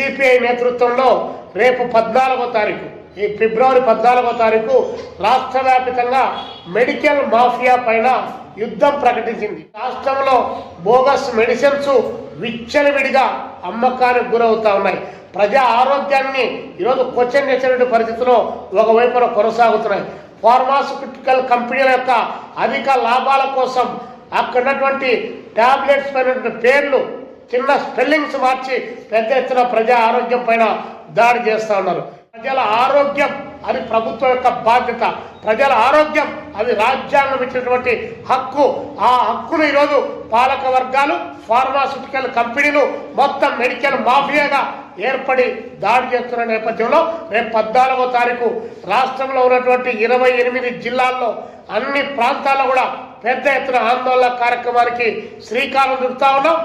నేపథ్యంలో రేపు పద్నాలుగో తారీఖు ఈ ఫిబ్రవరి పద్నాలుగో తారీఖు రాష్ట్ర వ్యాపితంగా మెడికల్ మాఫియా పైన యుద్ధం ప్రకటించింది. రాష్ట్రంలో బోగస్ మెడిసిన్స్ విచ్చలవిడిగా అమ్మకానికి గురవుతా ఉన్నాయి. ప్రజా ఆరోగ్యాన్ని ఈరోజు క్వశ్చన్ చేసినటువంటి పరిస్థితిలో ఒకవైపున కొనసాగుతున్నాయి. ఫార్మాస్యూటికల్ కంపెనీల యొక్క అధిక లాభాల కోసం అక్కడ ఉన్నటువంటి టాబ్లెట్స్ పైన పేర్లు చిన్న స్పెల్లింగ్స్ మార్చి పెద్ద ఎత్తున ప్రజా ఆరోగ్యం పైన దాడి చేస్తూ ఉన్నారు. ప్రజల ఆరోగ్యం అది ప్రభుత్వం యొక్క బాధ్యత. ప్రజల ఆరోగ్యం అది రాజ్యాంగం ఇచ్చినటువంటి హక్కు. ఆ హక్కును ఈరోజు పాలక వర్గాలు ఫార్మాస్యూటికల్ కంపెనీలు మొత్తం మెడికల్ మాఫియాగా ఏర్పడి దాడి చేస్తున్న నేపథ్యంలో రేపు పద్నాలుగో తారీఖు రాష్ట్రంలో ఉన్నటువంటి ఇరవై ఎనిమిది జిల్లాల్లో అన్ని ప్రాంతాల్లో కూడా పెద్ద ఎత్తున ఆందోళన కార్యక్రమానికి శ్రీకారం చుడతా ఉన్నాం.